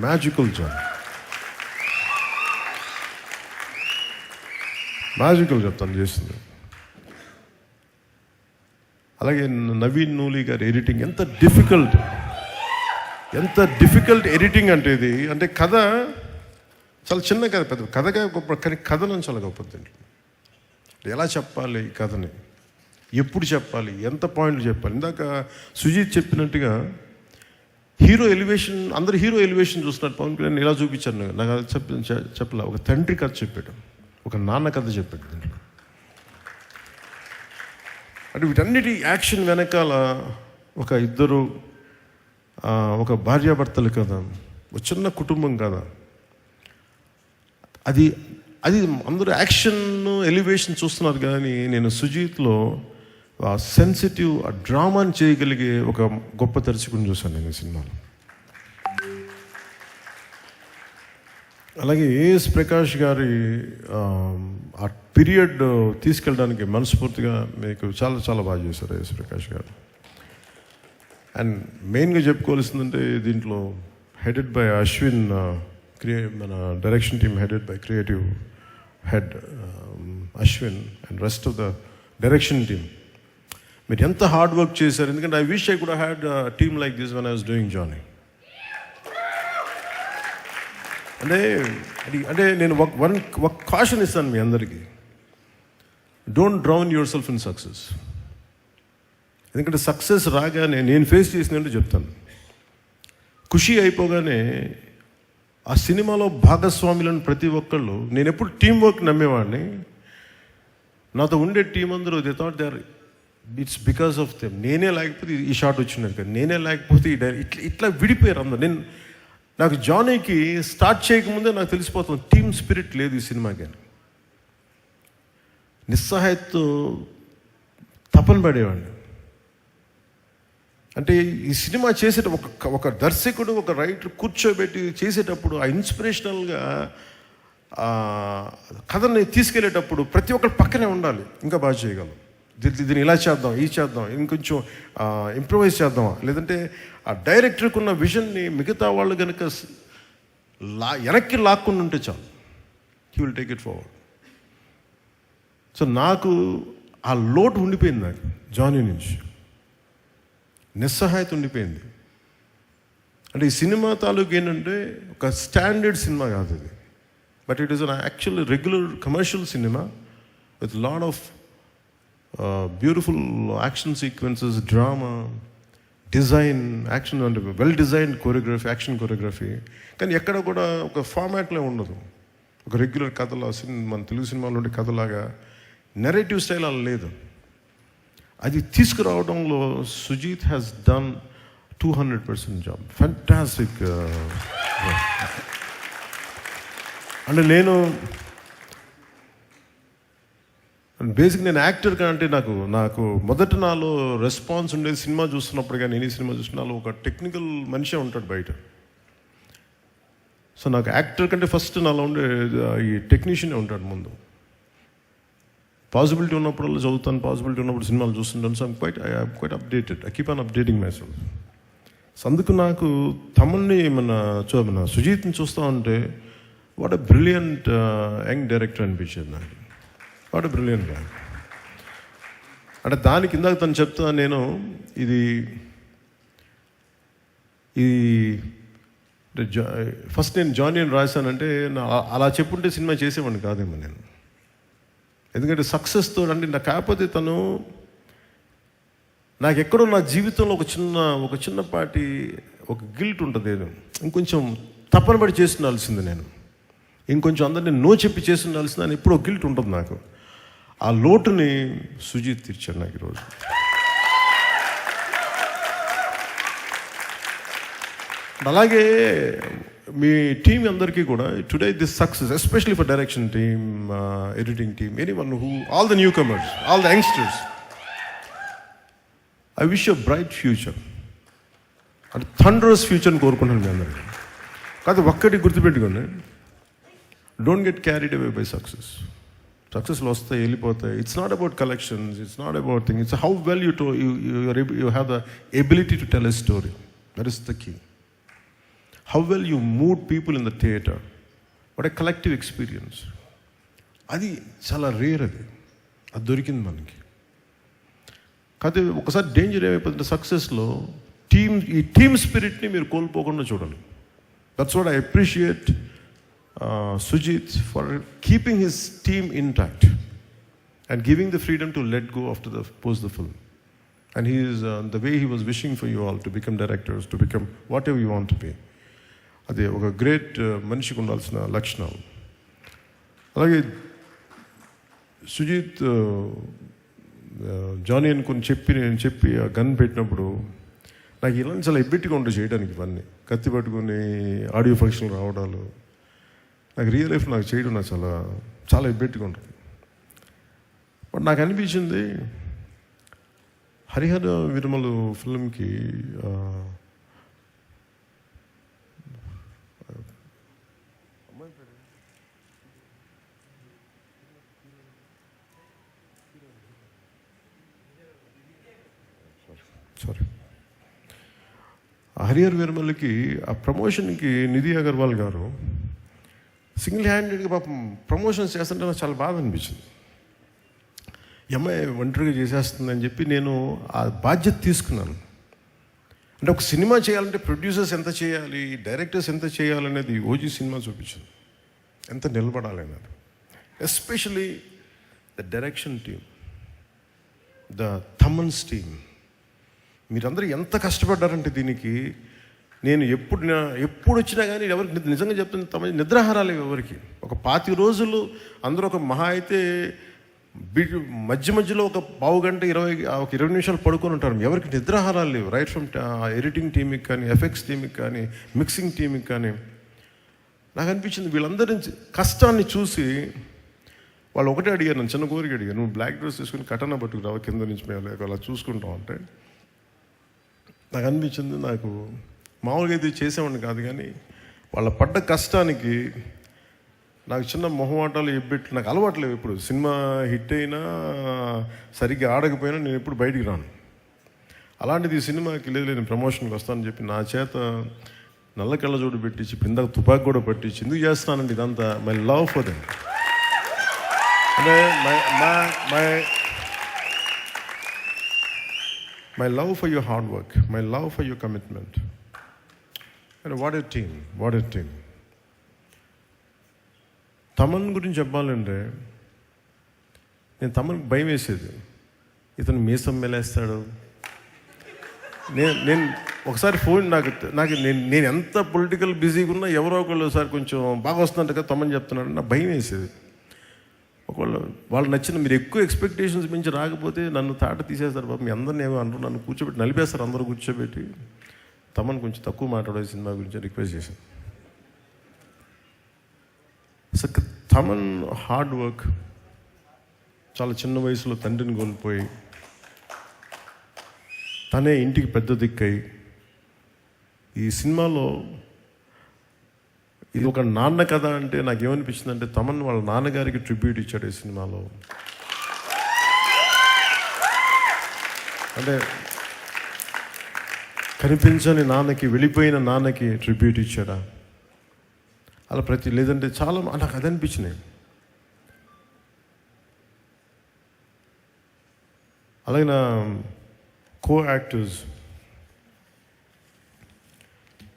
Magical job magical job తను చేసింది. అలాగే నవీన్ నూలి గారి ఎడిటింగ్ ఎంత డిఫికల్ట్ ఎంత డిఫికల్ట్ ఎడిటింగ్ అంటే ఇది. అంటే కథ చాలా చిన్న కథ పెద్ద కథగా గొప్ప కానీ కథనం చాలా గొప్ప దీంట్లో. ఎలా చెప్పాలి ఈ కథని? ఎప్పుడు చెప్పాలి? ఎంత పాయింట్లు చెప్పాలి? ఇందాక సుజీత్ చెప్పినట్టుగా హీరో ఎలివేషన్ అందరు హీరో ఎలివేషన్ చూస్తున్నారు. పవన్ కళ్యాణ్ ఇలా చూపించాను నాకు. అది చెప్ప చెప్పలే. ఒక తండ్రి కథ చెప్పాడు. ఒక నాన్న కథ చెప్పాడు దీంట్లో. అంటే వీటన్నిటి యాక్షన్ వెనకాల ఒక ఇద్దరు ఒక భార్యాభర్తలు కదా ఒక చిన్న కుటుంబం కదా అది అది అందరూ యాక్షన్ ఎలివేషన్ చూస్తున్నారు కానీ నేను సుజీత్లో సెన్సిటివ్ ఆ డ్రామాని చేయగలిగే ఒక గొప్ప దర్శకుని చూశాను నేను ఈ సినిమాలో. అలాగే ఏఎస్ ప్రకాష్ గారి ఆ, ఆ పీరియడ్ తీసుకెళ్ళడానికి మనస్ఫూర్తిగా మీకు చాలా చాలా బాగా చేశారు ఏఎస్ ప్రకాష్ గారు. అండ్ మెయిన్గా చెప్పుకోవాల్సిందంటే దీంట్లో హెడెడ్ బై అశ్విన్ క్రియే మన direction team headed by creative head Ashwin and rest of the direction team. మీరు ఎంత హార్డ్ వర్క్ చేశారు? ఎందుకంటే ఐ విష్ ఐ కూడా had team like this one I was doing Johnny అంటే అది అంటే నేను ఒక వన్ ఒక కాషన్ ఇస్తాను మీ అందరికీ. Don't drown yourself in success ఎందుకంటే సక్సెస్ రాగానే నేను ఫేస్ చేసినట్టు చెప్తాను. ఖుషి అయిపోగానే ఆ సినిమాలో భాగస్వాములను ప్రతి ఒక్కళ్ళు నేను ఎప్పుడు టీం వర్క్ నమ్మేవాడిని. నాతో ఉండే టీం అందరూ they thought they are it's because of them నేనే లేకపోతే ఈ షాట్ వచ్చినారు కదా. నేనే లేకపోతే ఈ డైరెక్ట్ ఇట్లా ఇట్లా విడిపోయారు అందరు. నేను నాకు జానీకి స్టార్ట్ చేయకముందే నాకు తెలిసిపోతుంది. టీమ్ స్పిరిట్ లేదు ఈ సినిమాకి అని నిస్సహాయతో తపన పడేవాడిని. అంటే ఈ సినిమా చేసేట ఒక ఒక దర్శకుడు ఒక రైటర్ కూర్చోబెట్టి చేసేటప్పుడు ఆ ఇన్స్పిరేషనల్గా కథని తీసుకెళ్ళేటప్పుడు ప్రతి ఒక్కరు పక్కనే ఉండాలి. ఇంకా బాగా చేయగలం. దీన్ని దీన్ని ఇలా చేద్దాం ఈ చేద్దాం ఇంకొంచెం ఇంప్రూవైజ్ చేద్దాం లేదంటే ఆ డైరెక్టర్కి ఉన్న విజన్ని మిగతా వాళ్ళు కనుక లా వెనక్కి లాక్కుండా ఉంటే చాలు. He will take it forward so నాకు ఆ లోటు ఉండిపోయింది నాకు జానీ నుంచి. నిస్సహాయత ఉండిపోయింది. అంటే ఈ సినిమా తాలూకు ఏంటంటే ఒక స్టాండర్డ్ సినిమా కాదు ఇది. But it is an actual regular commercial cinema with lot of beautiful action sequences drama design action అంటే well designed choreography action choreography కానీ ఎక్కడ కూడా ఒక ఫార్మాట్లో ఉండదు. ఒక రెగ్యులర్ కథలా సినిమా మన తెలుగు సినిమాలో ఉండే కథలాగా నెరేటివ్ స్టైల్ అలా లేదు. అది తీసుకురావడంలో Sujeeth has done two hundred percent job fantastic అంటే నేను బేసిక్ నేను యాక్టర్ అంటే నాకు నాకు మొదట నాలో రెస్పాన్స్ ఉండేది సినిమా చూస్తున్నప్పుడు కానీ ఎనీ సినిమా చూసినాలో ఒక టెక్నికల్ మనిషే ఉంటాడు బయట. సో నాకు యాక్టర్ కంటే ఫస్ట్ నాలో ఉండే ఈ టెక్నీషియనే ఉంటాడు ముందు. పాసిబిలిటీ ఉన్నప్పుడు చదువుతాను పాసిబిలిటీ ఉన్నప్పుడు సినిమాలు చూస్తుంటాను. So quite I quite updated I keep on updating myself so అందుకు నాకు తమన్ని మన చూ మన సుజీత్ని చూస్తూ ఉంటే what a brilliant young director అనిపించేది నాకు. వాడు ఎ బ్రిలియంట్గా. అంటే దానికి ఇందాక తను చెప్తా నేను ఇది ఈ ఫస్ట్ నేను జానీ అని రాశానంటే నా అలా చెప్పుంటే సినిమా చేసేవాడిని కాదేమో నేను. ఎందుకంటే సక్సెస్తో అంటే నాకు కాకపోతే తను నాకు ఎక్కడో నా జీవితంలో ఒక చిన్న ఒక చిన్నపాటి ఒక గిల్ట్ ఉంటుంది ఇంకొంచెం తప్పనబడి చేస్తుండాల్సింది నేను. ఇంకొంచెం అందరినీ నో చెప్పి చేస్తుండాల్సింది అని ఎప్పుడో గిల్ట్ ఉంటుంది నాకు. ఆ లోటుని సుజీత్ తీర్చాడు నాకు ఈరోజు. అలాగే మీ టీం అందరికీ కూడా today this success especially for direction team editing team anyone who all the newcomers all the youngsters I wish a bright future అంటే థండ్రస్ ఫ్యూచర్ని కోరుకుంటున్నాను మీ అందరికీ. కాదు ఒక్కటి గుర్తుపెట్టుకోండి. Don't get carried away by success సక్సెస్లు వస్తాయి వెళ్ళిపోతాయి it's not about collections it's not about thing it's how well you to you have the ability to tell a story that is the key how well you mood people in the theatre what a collective experience అది చాలా rare అది. అది దొరికింది మనకి. కాకపోతే ఒకసారి danger ఏమైపోతుంటే సక్సెస్లో టీమ్ ఈ టీమ్ స్పిరిట్ని మీరు కోల్పోకుండా చూడాలి. That's what I appreciate Sujeeth for keeping his team intact and giving the freedom to let go after the post the film and he is the way he was wishing for you all to become directors to become whatever you want to be అది ఒక great uh, మనిషికి ఉండాల్సిన లక్షణం. అలాగే Sujith uh, uh, Johnny అని కొన్ని చెప్పి నేను చెప్పి ఆ గన్ పెట్టినప్పుడు నాకు ఇలాంటి చాలా ఎబ్బెట్టిగా ఉంటుంది చేయడానికి ఇవన్నీ. కత్తి పట్టుకొని ఆడియో ఫంక్షన్ రావడాలు నాకు రియల్ లైఫ్ నాకు చేయడం నాకు చాలా చాలా ఎబ్బెట్టిగా ఉంటుంది. బట్ నాకు అనిపించింది హరిహర విరమలు ఫిల్మ్కి సారీ హరిహర్ విరమలకి ఆ ప్రమోషన్కి నిధి అగర్వాల్ గారు సింగిల్ హ్యాండెడ్గా పాపం ప్రమోషన్స్ చేస్తుంటే నాకు చాలా బాధ అనిపించింది. ఎంఐ ఒంటరిగా చేసేస్తుందని చెప్పి నేను ఆ బాధ్యత తీసుకున్నాను. అంటే ఒక సినిమా చేయాలంటే ప్రొడ్యూసర్స్ ఎంత చేయాలి డైరెక్టర్స్ ఎంత చేయాలనేది ఓజీ సినిమా చూపించింది. ఎంత నిలబడాలి అన్నది especially the direction team the Thaman's team మీరందరూ ఎంత కష్టపడ్డారంటే దీనికి నేను ఎప్పుడు ఎప్పుడు వచ్చినా కానీ ఎవరికి నిజంగా చెప్తున్న తమ నిద్రాహారాలు ఎవరికి? ఒక పాతి రోజులు అందరూ ఒక మహా అయితే బి మధ్య మధ్యలో ఒక పావు గంట ఇరవై ఒక ఇరవై నిమిషాలు పడుకొని ఉంటారు. ఎవరికి నిద్రాహారాలు లేవు. రైట్ ఫ్రమ్ ఎడిటింగ్ టీమ్కి కానీ ఎఫెక్ట్స్ టీమ్కి కానీ మిక్సింగ్ టీమ్కి కానీ. నాకు అనిపించింది వీళ్ళందరి కష్టాన్ని చూసి వాళ్ళు ఒకటే అడిగారు నన్ను చిన్న కోరిక అడిగారు. నువ్వు బ్లాక్ డ్రెస్ తీసుకుని కటన పట్టుకురావు? కింద నుంచి మేము లేక అలా చూసుకుంటాం అంటే నాకు అనిపించింది నాకు మామూలుగా అయితే చేసేవాడిని కాదు కానీ వాళ్ళ పడ్డ కష్టానికి నాకు చిన్న మొహమాటాలు ఎబ్బెట్లు నాకు అలవాట్లేవు ఇప్పుడు సినిమా హిట్ అయినా సరిగ్గా ఆడకపోయినా నేను ఎప్పుడు బయటికి రాను. అలాంటిది ఈ సినిమాకి లేదు నేను ప్రమోషన్కి వస్తానని చెప్పి నా చేత నల్ల కళ్ళజోడు పెట్టించి పిందకు తుపాకు కూడా పట్టించి ఎందుకు చేస్తానండి ఇదంతా? My love for them. అంటే my my my my love for your hard work my love for your commitment. And what a team what a team Thaman గురించి చెప్పాలంటే నేను తమన్కి భయం వేసేది. ఇతను మీసం మెలేస్తాడు. నేను నేను ఒకసారి ఫోన్ నాకు నాకు నేను నేను ఎంత పొలిటికల్ బిజీగా ఉన్నా ఎవరో ఒకళ్ళు ఒకసారి కొంచెం బాగా వస్తుందంట కదా తమని చెప్తున్నాడు నా భయం వేసేది. ఒకవేళ వాళ్ళు నచ్చిన మీరు ఎక్కువ ఎక్స్పెక్టేషన్స్ మించి రాకపోతే నన్ను తాట తీసేస్తారు బాబు మీ అందరిని ఏమో అంటారు నన్ను కూర్చోబెట్టి నలిపేస్తారు అందరూ కూర్చోబెట్టి. తమను కొంచెం తక్కువ మాట్లాడే సినిమా గురించి రిక్వెస్ట్ చేశాను. అసలు తమన్ హార్డ్ వర్క్ చాలా చిన్న వయసులో తండ్రిని కోల్పోయి తనే ఇంటికి పెద్ద దిక్కై ఈ సినిమాలో ఇది ఒక నాన్న కథ అంటే నాకు ఏమనిపించింది అంటే తమన్ వాళ్ళ నాన్నగారికి ట్రిబ్యూట్ ఇచ్చాడు ఈ సినిమాలో. అంటే కనిపించని నాన్నకి వెళ్ళిపోయిన నాన్నకి ట్రిబ్యూట్ ఇచ్చాడా? అలా ప్రతి లేదంటే చాలా నాకు అది అనిపించినాయి. అలాగే నా కో యాక్టర్స్